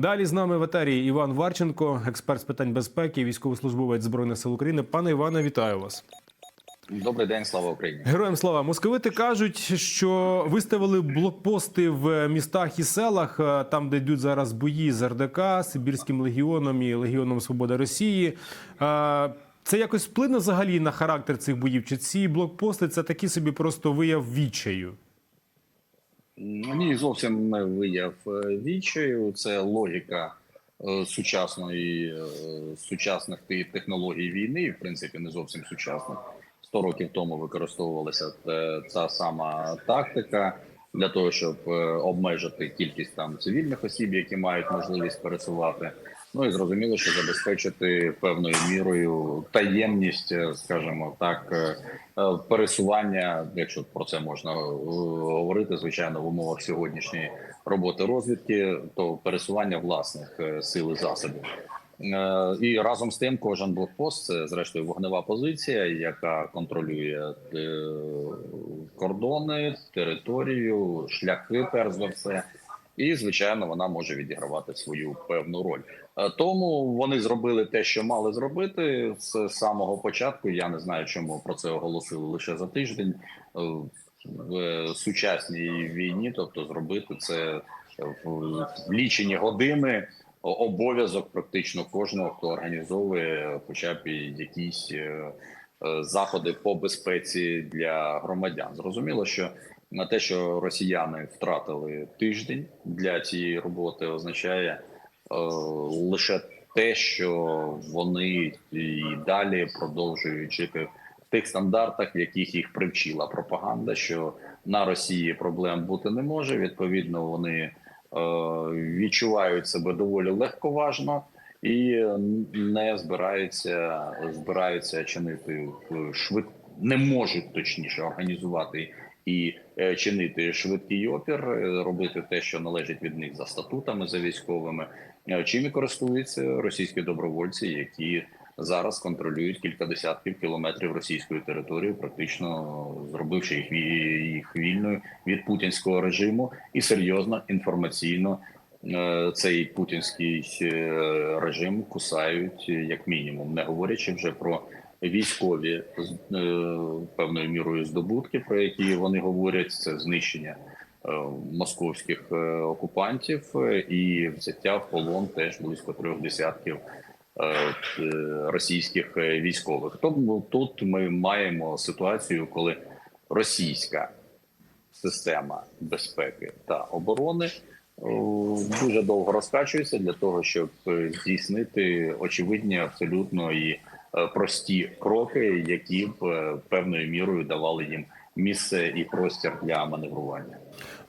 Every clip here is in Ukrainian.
Далі з нами в етері Іван Варченко, експерт з питань безпеки, військовослужбовець збройних сил України. Пане Іване, вітаю вас. Добрий день, слава Україні. Героям слава московити кажуть, що виставили блокпости в містах і селах, е, там де йдуть зараз бої з РДК, Сибірським легіоном і Легіоном Свобода Росії. Е, Це якось вплине взагалі на характер цих боїв? Чи ці блокпости це такі собі просто вияв відчаю? Ні, зовсім не вияв е, відчаю. Це логіка е, сучасної е, сучасних технологій війни, в принципі, не зовсім сучасних. 100 років тому використовувалася та сама тактика для того, щоб обмежити кількість там цивільних осіб, які мають можливість пересувати. Ну і зрозуміло, що забезпечити певною мірою таємність, е, скажімо так, е, е, пересування, якщо про це можна говорити, звичайно, в умовах сьогоднішньої роботи розвідки, то пересування власних сил і засобів. І разом з тим, кожен блокпост це зрештою вогнева позиція, яка контролює кордони, територію, шляхи, перш за все, і звичайно, вона може відігравати свою певну роль. Е, Тому вони зробили те, що мали зробити з самого початку. Я не знаю, чому про це оголосили лише за тиждень Е, в е, сучасній війні, тобто зробити це в лічені години. Обов'язок практично кожного, хто організовує хоча б якісь заходи по безпеці для громадян. Зрозуміло, що на те, що росіяни втратили тиждень для цієї роботи, означає лише те, що вони і далі продовжують жити в тих стандартах, в яких їх привчила пропаганда, що на Росії проблем бути не може. Відповідно, вони е, відчувають себе доволі легковажно і не збираються збираються чинити в швид, не можуть точніше організувати і е, чинити швидкий опір, е, робити те, що належить від них за статутами, за військовими. Чим і користуються російські добровольці, які зараз контролюють кілька десятків кілометрів російської території, практично зробивши їх, їх вільною від путінського режиму, і серйозно інформаційно е, цей путінський е, режим кусають е, як мінімум, не говорячи вже про військові з певною мірою здобутки, про які вони говорять, це знищення московських е, окупантів е, і взяття в полон теж близько трьох десятків е, е, російських е, військових. Тому тут ми маємо ситуацію, коли російська система безпеки та оборони е, дуже довго розкачується для того, щоб е, здійснити очевидні абсолютно і е, прості кроки, які б е, певною мірою давали їм місце і простір для маневрування.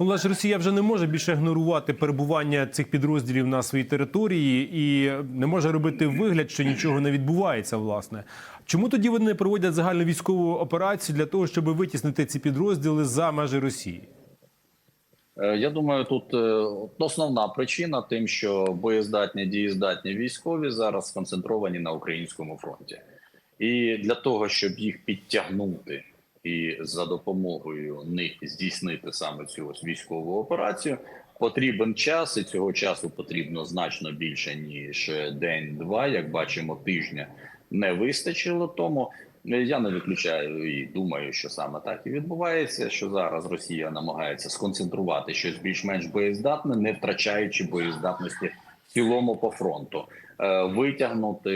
Ну, але ж Росія вже не може більше ігнорувати перебування цих підрозділів на своїй території і не може робити вигляд, що нічого не відбувається. Власне, чому тоді вони не проводять загальну військову операцію для того, щоб витіснити ці підрозділи за межі Росії? Е, Я думаю, тут е, основна причина тим, що боєздатні дієздатні військові зараз сконцентровані на українському фронті, і для того, щоб їх підтягнути і за допомогою них здійснити саме цю ось військову операцію, потрібен час, і цього часу потрібно значно більше ніж день-два. Як бачимо, тижня не вистачило. Тому я не виключаю і думаю, що саме так і відбувається. Що зараз Росія намагається сконцентрувати щось більш-менш боєздатне, не втрачаючи боєздатності в цілому по фронту, витягнути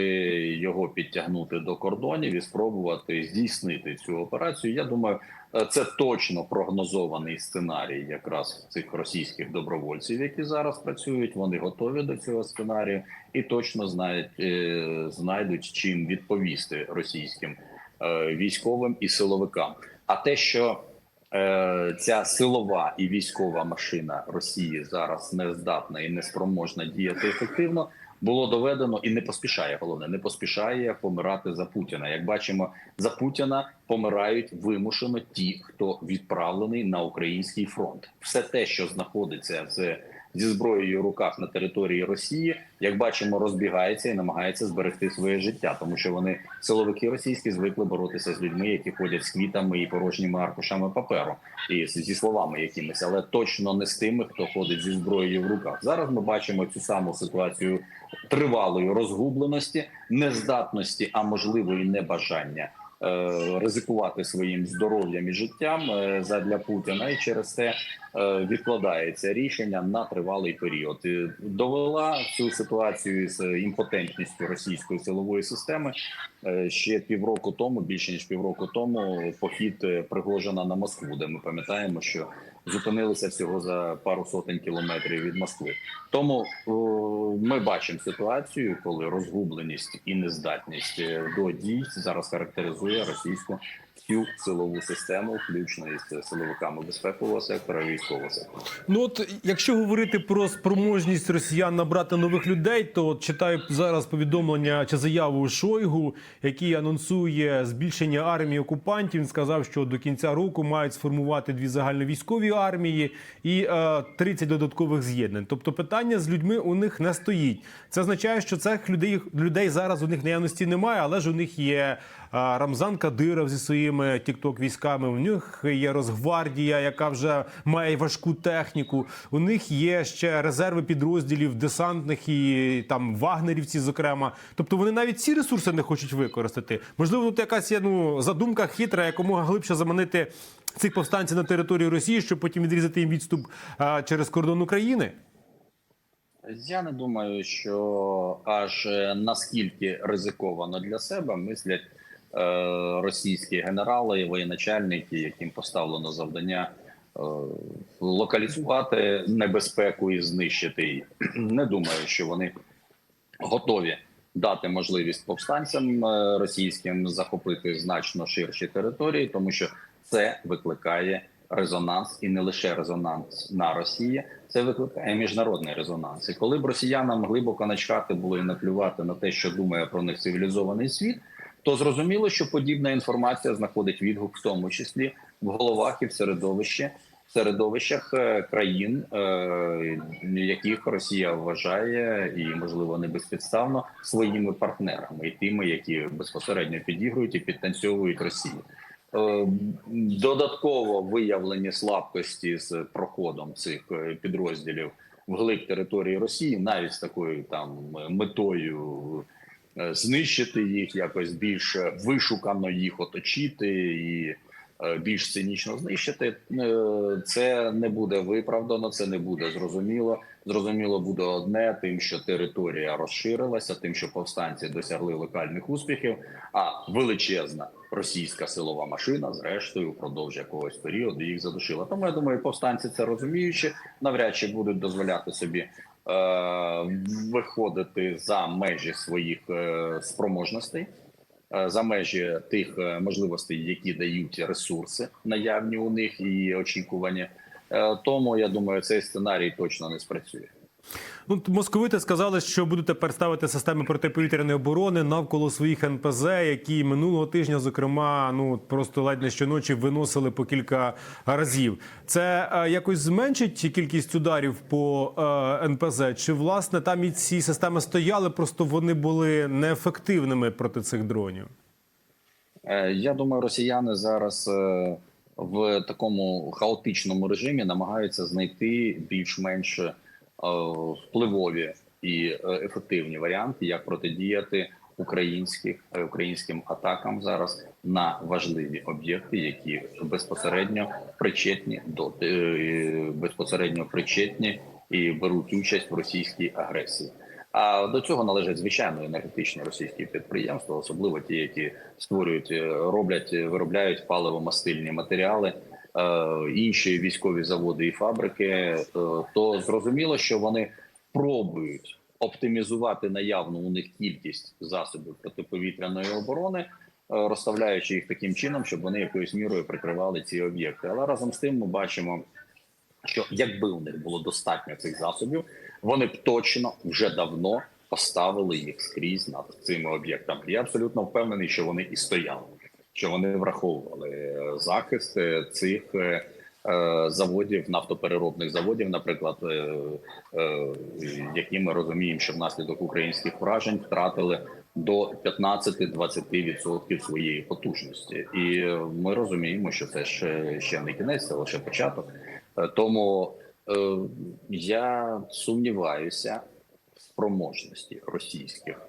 його, підтягнути до кордонів і спробувати здійснити цю операцію. Я думаю, е, це точно прогнозований сценарій, якраз цих російських добровольців, які зараз працюють. Вони готові до цього сценарію і точно знають, е, знайдуть чим відповісти російським е, військовим і силовикам. А те, що е, ця силова і військова машина Росії зараз не здатна і не спроможна діяти ефективно, було доведено і не поспішає. Головне, не поспішає помирати за Путіна. Як бачимо, за Путіна помирають вимушено ті, хто відправлений на український фронт. Все те, що знаходиться з зі зброєю в руках на території Росії, як бачимо, розбігається і намагається зберегти своє життя, тому що вони силовики російські звикли боротися з людьми, які ходять з квітами і порожніми аркушами паперу, і зі словами якимись, але точно не з тими, хто ходить зі зброєю в руках. Зараз ми бачимо цю саму ситуацію тривалої розгубленості, нездатності, а можливо і небажання ризикувати своїм здоров'ям і життям е, задля Путіна, і через це е, відкладається рішення на тривалий період. Довела цю ситуацію з імпотентністю російської силової системи е, ще півроку тому, більше ніж півроку тому, похід е, Пригожина на Москву, де ми пам'ятаємо, що зупинилися всього за пару сотень кілометрів від Москви. Тому ми бачимо ситуацію, коли розгубленість і нездатність е, до дій зараз характеризує російську всю силову систему, включно із силовиками безпекового сектора військового сектора. Ну от якщо говорити про спроможність росіян набрати нових людей, то от читаю зараз повідомлення чи заяву Шойгу, який анонсує збільшення армії окупантів. Він сказав, що до кінця року мають сформувати дві загальновійськові армії і е, 30 додаткових з'єднань. Тобто питання з людьми у них не стоїть. Це означає, що цих людей людей зараз у них наявності немає, але ж у них є Рамзан Кадиров зі своїми тікток військами. У них є Росгвардія, яка вже має важку техніку. У них є ще резерви підрозділів десантних і там вагнерівці, зокрема. Тобто вони навіть ці ресурси не хочуть використати. Можливо, тут якась є ну задумка хитра, якомога глибше заманити цих повстанців на територію Росії, щоб потім відрізати їм відступ а, через кордон України. Я не думаю, що аж е, наскільки ризиковано для себе мислять російські генерали і воєначальники, яким поставлено завдання е, локалізувати небезпеку і знищити її. Не думаю, що вони готові дати можливість повстанцям е, російським захопити значно ширші території, тому що це викликає резонанс і не лише резонанс на Росії, це викликає міжнародний резонанс. І коли б росіянам глибоко начхати було і наплювати на те, що думає про них цивілізований світ, то зрозуміло, що подібна інформація знаходить відгук, в тому числі в головах і в середовищі. в Середовищах е, країн, е, яких Росія вважає і можливо не безпідставно своїми партнерами, і тими, які безпосередньо підігрують і підтанцьовують Росії. Е, Додатково виявлені слабкості з проходом цих підрозділів вглиб території Росії, навіть з такою там метою знищити їх, якось більш вишукано їх оточити і е, більш цинічно знищити. Е, Це не буде виправдано, це не буде зрозуміло. Зрозуміло буде одне, тим, що територія розширилася, тим, що повстанці досягли локальних успіхів. А величезна російська силова машина, зрештою, впродовж якогось періоду їх задушила. Тому я думаю, повстанці це розуміючи, навряд чи будуть дозволяти собі е, виходити за межі своїх е, спроможностей. е, За межі тих е, можливостей, які дають ресурси наявні у них і очікування. Е, Тому я думаю, цей сценарій точно не спрацює. Ну, московити сказали, що будуть тепер ставити системи протиповітряної оборони навколо своїх НПЗ, які минулого тижня, зокрема, ну просто ледь не щоночі виносили по кілька разів. Це е, якось зменшить кількість ударів по е, НПЗ? Чи власне там і ці системи стояли, просто вони були неефективними проти цих дронів? Е, Я думаю, росіяни зараз е, в такому хаотичному режимі намагаються знайти більш-менш впливові і е, ефективні варіанти, як протидіяти українських е, українським атакам зараз на важливі об'єкти, які безпосередньо причетні до е, безпосередньо причетні і беруть участь в російській агресії. А до цього належать звичайно енергетичні російські підприємства, особливо ті, які створюють, е, роблять, е, виробляють паливо-мастильні матеріали, е, інші військові заводи і фабрики. е, То зрозуміло, що вони пробують оптимізувати наявну у них кількість засобів протиповітряної оборони, е, розставляючи їх таким чином, щоб вони якоюсь мірою прикривали ці об'єкти. Але разом з тим ми бачимо що якби у них було достатньо цих засобів, вони б точно вже давно поставили їх скрізь над цими об'єктами. Я абсолютно впевнений, що вони і стояли, що вони враховували захист цих е, заводів, нафтопереробних заводів, наприклад, е, е, які ми розуміємо, що внаслідок українських вражень втратили до 15-20% своєї потужності, і ми розуміємо, що це ще, ще не кінець, це лише початок. Тому я сумніваюся в спроможності російських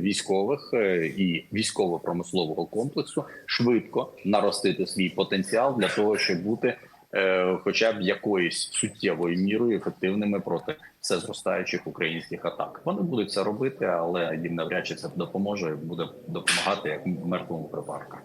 військових е, і військово-промислового комплексу швидко наростити свій потенціал для того, щоб бути е, хоча б якоюсь суттєвою мірою ефективними проти все зростаючих українських атак. Вони будуть це робити, але їм навряд чи це допоможе. Буде допомагати як мертвому припарку.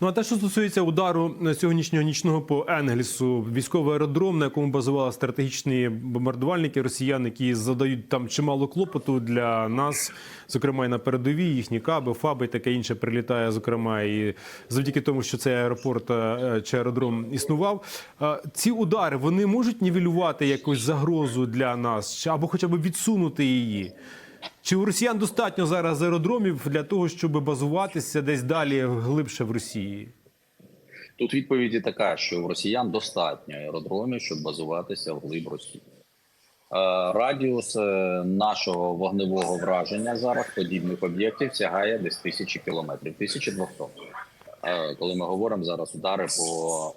Ну а те, що стосується удару сьогоднішнього нічного по Енгельсу, військовий аеродром, на якому базували стратегічні бомбардувальники росіян, які задають там чимало клопоту для нас, зокрема і на передовій, їхні каби, фаби і таке інше прилітає. Зокрема, і завдяки тому, що цей аеропорт е, чи аеродром існував. е, Ці удари вони можуть нівелювати якусь загрозу для нас, чи або хоча б відсунути її. Чи у росіян достатньо зараз аеродромів для того, щоб базуватися десь далі глибше в Росії? Тут відповіді така, що в росіян достатньо аеродромів, щоб базуватися в глиб Росії. Е, Радіус е, нашого вогневого враження зараз подібних об'єктів сягає десь тисячі кілометрів, 1200. Е, Коли ми говоримо зараз удари по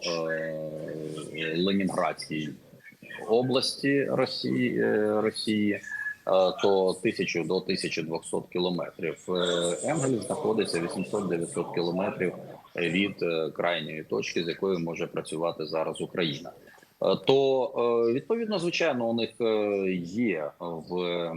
Ленінградській області Росії, е, Росії е, то 1000 до 1200 кілометрів. Е, Енгель знаходиться 800-900 кілометрів від крайньої точки, з якої може працювати зараз Україна. То відповідно, звичайно, у них є в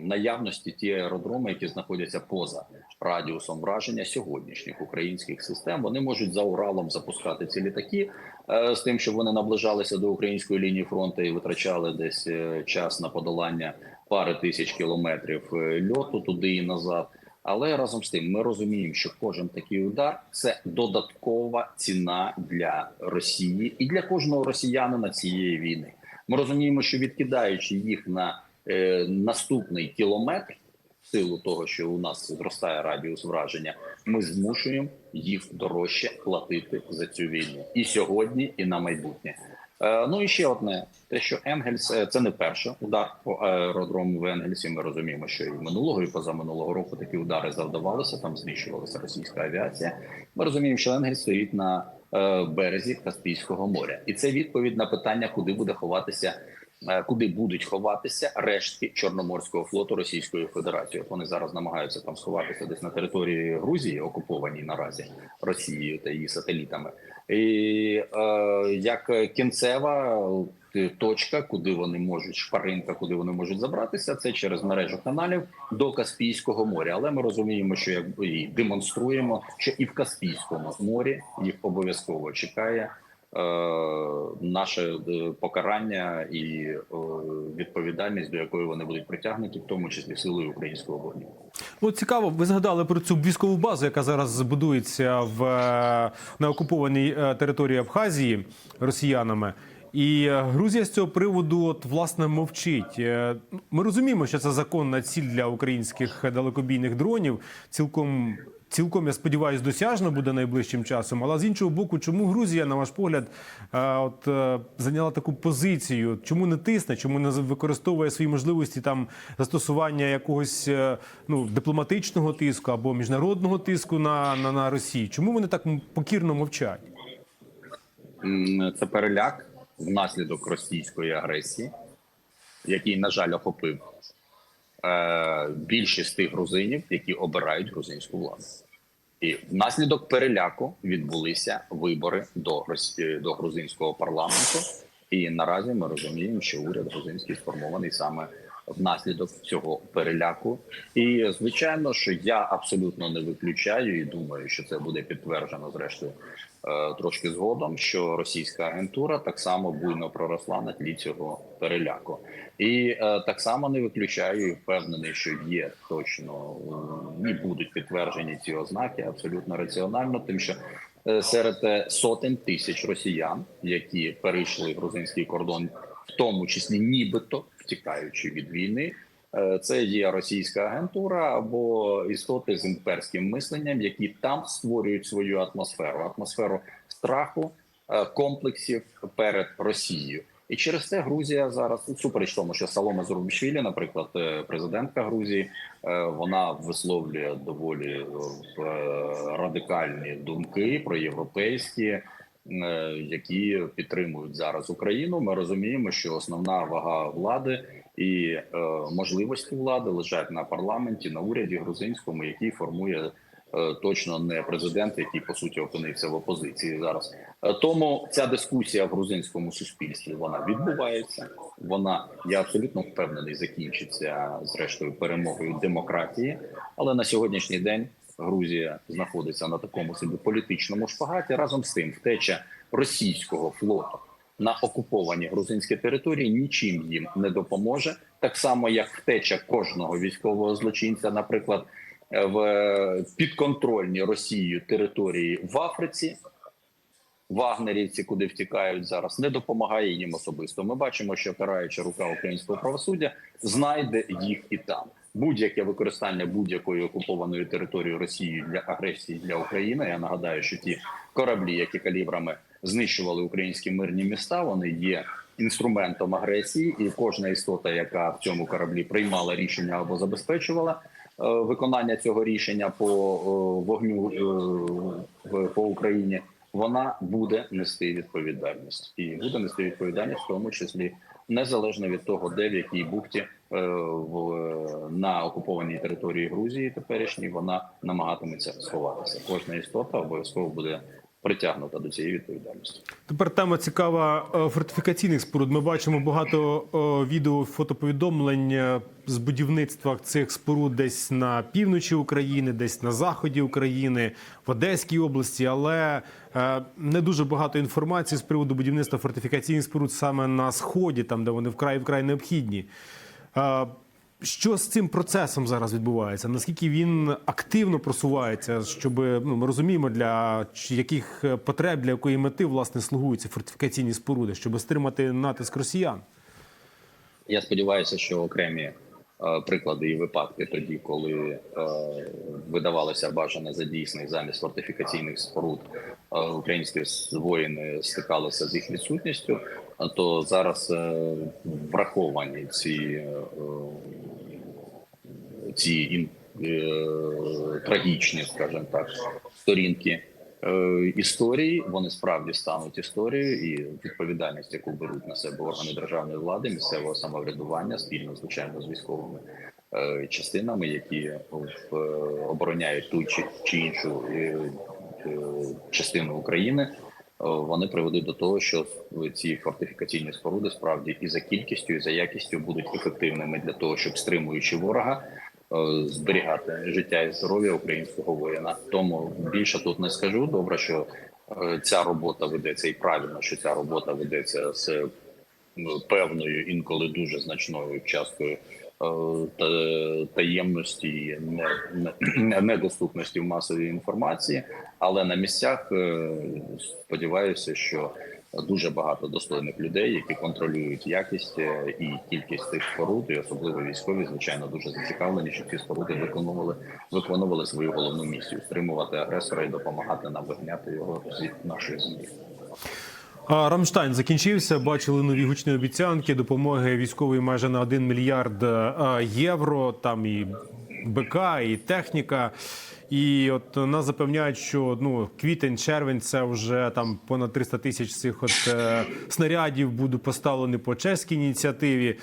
наявності ті аеродроми, які знаходяться поза радіусом враження сьогоднішніх українських систем. Вони можуть за Уралом запускати ці літаки е, з тим, щоб вони наближалися до української лінії фронту і витрачали десь е, час на подолання пари тисяч кілометрів е, льоту туди і назад. Але разом з тим ми розуміємо, що кожен такий удар це додаткова ціна для Росії і для кожного росіянина цієї війни. Ми розуміємо, що відкидаючи їх на е, наступний кілометр, силу того, що у нас зростає радіус враження, ми змушуємо їх дорожче платити за цю війну і сьогодні, і на майбутнє. Е, Ну і ще одне: те, що Енгельс е, це не перший удар по аеродрому в Енгельсі. Ми розуміємо, що і минулого, і позаминулого року такі удари завдавалися. Там знищувалася російська авіація. Ми розуміємо, що Енгельс стоїть на е, березі Каспійського моря, і це відповідь на питання, куди буде ховатися. Е, Куди будуть ховатися рештки Чорноморського флоту Російської Федерації? Вони зараз намагаються там сховатися десь на території Грузії, окупованій наразі Росією та її сателітами. І е, як кінцева е, точка, куди вони можуть шпаринка, куди вони можуть забратися, це через мережу каналів до Каспійського моря. Але ми розуміємо, що як і демонструємо, що і в Каспійському морі їх обов'язково чекає. Е, Наше е, покарання і е, відповідальність, до якої вони будуть притягнуті, в тому числі силою українського вогню. Ну, цікаво, ви згадали про цю військову базу, яка зараз збудується в на окупованій території Абхазії росіянами. І Грузія з цього приводу от власне мовчить. Ми розуміємо, що це законна ціль для українських далекобійних дронів. Цілком цілком я сподіваюся, досяжно буде найближчим часом. Але з іншого боку, чому Грузія, на ваш погляд, е, от е, зайняла таку позицію? Чому не тисне? Чому не використовує свої можливості там застосування якогось е, ну дипломатичного тиску або міжнародного тиску на, на, на Росію? Чому вони так покірно мовчать? Це переляк внаслідок російської агресії, який, на жаль, охопив більшість тих грузинів, які обирають грузинську владу. І внаслідок переляку відбулися вибори до до грузинського парламенту. І наразі ми розуміємо, що уряд грузинський сформований саме внаслідок цього переляку. І звичайно, що я абсолютно не виключаю і думаю, що це буде підтверджено зрештою е, трошки згодом, що російська агентура так само буйно проросла на тлі цього переляку, і е, так само не виключаю впевнений, що є точно е, і будуть підтверджені ці ознаки абсолютно раціонально, тим що. е, Серед е, сотень тисяч росіян, які перейшли грузинський кордон, в тому числі нібито втікаючи від війни, Е, Це є російська агентура або істоти з імперським мисленням, які там створюють свою атмосферу, атмосферу страху, е, комплексів перед Росією. І через це Грузія зараз ну, супереч тому, що Салома Зурбішвілі, наприклад, е, президентка Грузії, е, вона висловлює доволі е, е, радикальні думки про європейські, е, які підтримують зараз Україну. Ми розуміємо, що основна вага влади і е, можливості влади лежать на парламенті, на уряді грузинському, який формує е, точно не президент, який по суті опинився в опозиції зараз. Е, Тому ця дискусія в грузинському суспільстві вона відбувається. Вона я абсолютно впевнений, закінчиться зрештою перемогою демократії. Але на сьогоднішній день Грузія знаходиться на такому собі політичному шпагаті. Разом з тим, втеча російського флоту на окуповані грузинські території нічим їм не допоможе, так само як втеча кожного військового злочинця, наприклад, е, в підконтрольні Росією території в Африці. Вагнерівці, куди втікають зараз, не допомагає їм особисто. Ми бачимо, що караюча рука українського правосуддя знайде їх і там. Будь-яке використання будь-якої окупованої території Росії для агресії для України. Я нагадаю, що ті кораблі, які калібрами знищували українські мирні міста, вони є інструментом агресії, і кожна істота, яка в цьому кораблі приймала рішення або забезпечувала е, виконання цього рішення по е, вогню е, по Україні, вона буде нести відповідальність і буде нести відповідальність, в тому числі незалежно від того, де в якій бухті в на окупованій території Грузії теперішній вона намагатиметься сховатися. Кожна істота обов'язково буде притягнута до цієї відповідальності. Тепер тема цікава е, фортифікаційних споруд. Ми бачимо багато е, відео, фотоповідомлень е, з будівництва цих споруд десь на півночі України, десь на заході України, в Одеській області, але не дуже багато інформації з приводу будівництва фортифікаційних споруд саме на сході, там де вони вкрай вкрай необхідні. Що з цим процесом зараз відбувається? Наскільки він активно просувається? Щоб ну ми розуміємо, для яких е, потреб, для якої мети власне слугуються фортифікаційні споруди, щоб стримати натиск росіян? Я сподіваюся, що окремі е, приклади і випадки тоді, коли е, видавалося бажане за дійсний замість фортифікаційних споруд, е, українські воїни стикалися з їх відсутністю, то зараз е, враховані ці, е, ці е, трагічні, скажімо так, сторінки історії. Вони справді стануть історією, і відповідальність, яку беруть на себе органи державної влади, місцевого самоврядування, спільно звичайно з військовими е, частинами, які в, обороняють ту чи, іншу частину України. Вони приведуть до того, що ці фортифікаційні споруди справді і за кількістю, і за якістю будуть ефективними для того, щоб стримуючи ворога, зберігати життя і здоров'я українського воїна. Тому більше тут не скажу. Добре, що е, ця робота ведеться, і правильно, що ця робота ведеться з ну, певною інколи дуже значною часткою е, та- таємності, недоступності в масовій інформації. Але на місцях е, сподіваюся, що дуже багато достойних людей, які контролюють якість е, і кількість цих споруд, і особливо військові, звичайно, дуже зацікавлені, щоб ці споруди виконували виконували свою головну місію стримувати агресора і допомагати нам вигняти його з нашої землі. Рамштайн закінчився. Бачили нові гучні обіцянки допомоги військової майже на 1 мільярд е, євро. Там і БК, і техніка. І от нас запевняють, що ну квітень, червень це вже там понад 300 тисяч цих от е, снарядів будуть поставлені по чеській ініціативі.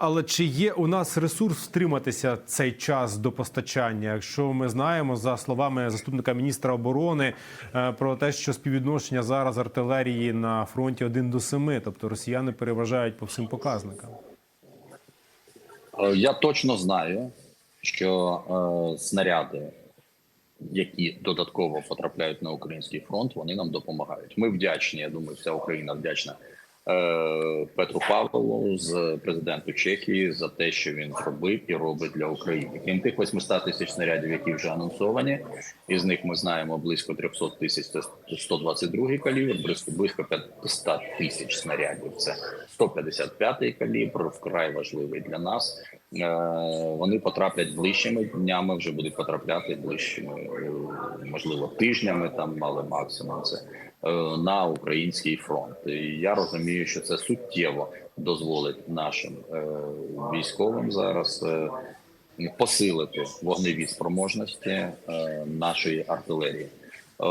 Але чи є у нас ресурс втриматися цей час до постачання? Якщо ми знаємо за словами заступника міністра оборони е, про те, що співвідношення зараз артилерії на фронті 1 до 7, тобто росіяни переважають по всім показникам. Е, Я точно знаю, що е, снаряди, які додатково потрапляють на український фронт, вони нам допомагають. Ми вдячні. Я думаю, вся Україна вдячна е, Петру Павлову з президенту Чехії за те, що він зробив і робить для України. Крім тих 800 тисяч снарядів, які вже анонсовані, із них ми знаємо близько 300 тисяч це 122 калібр, близько близько 500 тисяч снарядів. Це 155 калібр, вкрай важливий для нас. Е, Вони потраплять ближчими днями, вже будуть потрапляти ближчими, е, можливо, тижнями. Там але максимум це е, на український фронт. Я розумію, що це суттєво дозволить нашим військовим зараз посилити вогневі спроможності нашої артилерії.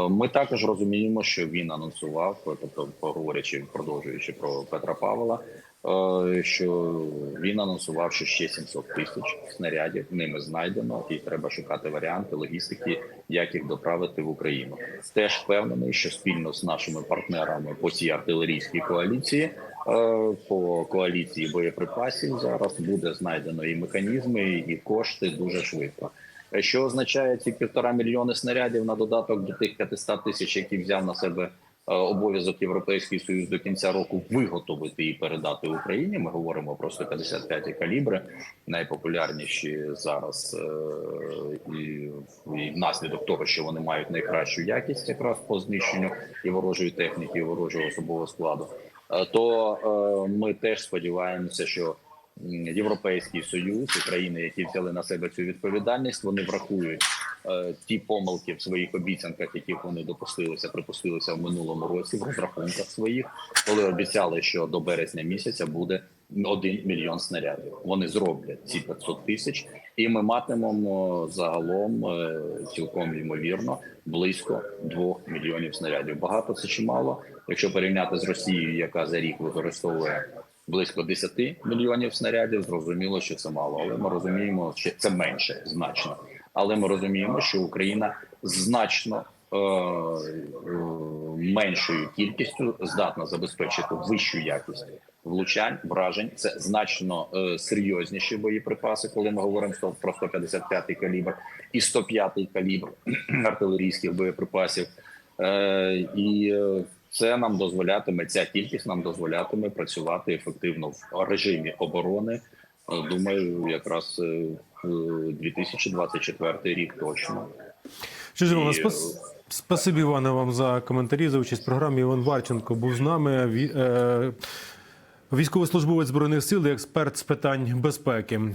Ми також розуміємо, що він анонсував, тобто говорячи, продовжуючи про Петра Павла, що він анонсував, що ще 700 тисяч снарядів ними знайдено, і треба шукати варіанти логістики, як їх доправити в Україну. Теж впевнений, що спільно з нашими партнерами по цій артилерійській коаліції, е, по коаліції боєприпасів, зараз буде знайдено і механізми, і кошти дуже швидко. Е, Що означає ці півтора мільйони снарядів на додаток до тих 500 тисяч, які взяв на себе е, обов'язок Європейський Союз до кінця року виготовити і передати Україні. Ми говоримо про 155 калібри, найпопулярніші зараз, е, і, внаслідок того, що вони мають найкращу якість, якраз по знищенню і ворожої техніки, і ворожого особового складу. Е, То е, ми теж сподіваємося, що Європейський союз і країни, які взяли на себе цю відповідальність, вони врахують е, ті помилки в своїх обіцянках, яких вони допустилися, припустилися в минулому році в розрахунках своїх, коли обіцяли, що до березня місяця буде один мільйон снарядів. Вони зроблять ці 500 тисяч, і ми матимемо загалом е, цілком ймовірно близько 2 мільйонів снарядів. Багато це чи мало? Якщо порівняти з Росією, яка за рік використовує близько 10 мільйонів снарядів, зрозуміло, що це мало, але ми розуміємо, що це менше значно. Але ми розуміємо, що Україна значно е, е, меншою кількістю здатна забезпечити вищу якість влучань, вражень. Це значно е, серйозніші боєприпаси, коли ми говоримо про 155-й калібр і 105-й калібр артилерійських боєприпасів. І це нам дозволятиме, ця кількість нам дозволятиме працювати ефективно в режимі оборони. Е, Думаю, якраз е, в 2024 рік точно. Чи І, спас... спасибі, Іване, вам за коментарі, за участь в програмі. Іван Варченко був з нами. Е, Військовослужбовець збройних сил і експерт з питань безпеки.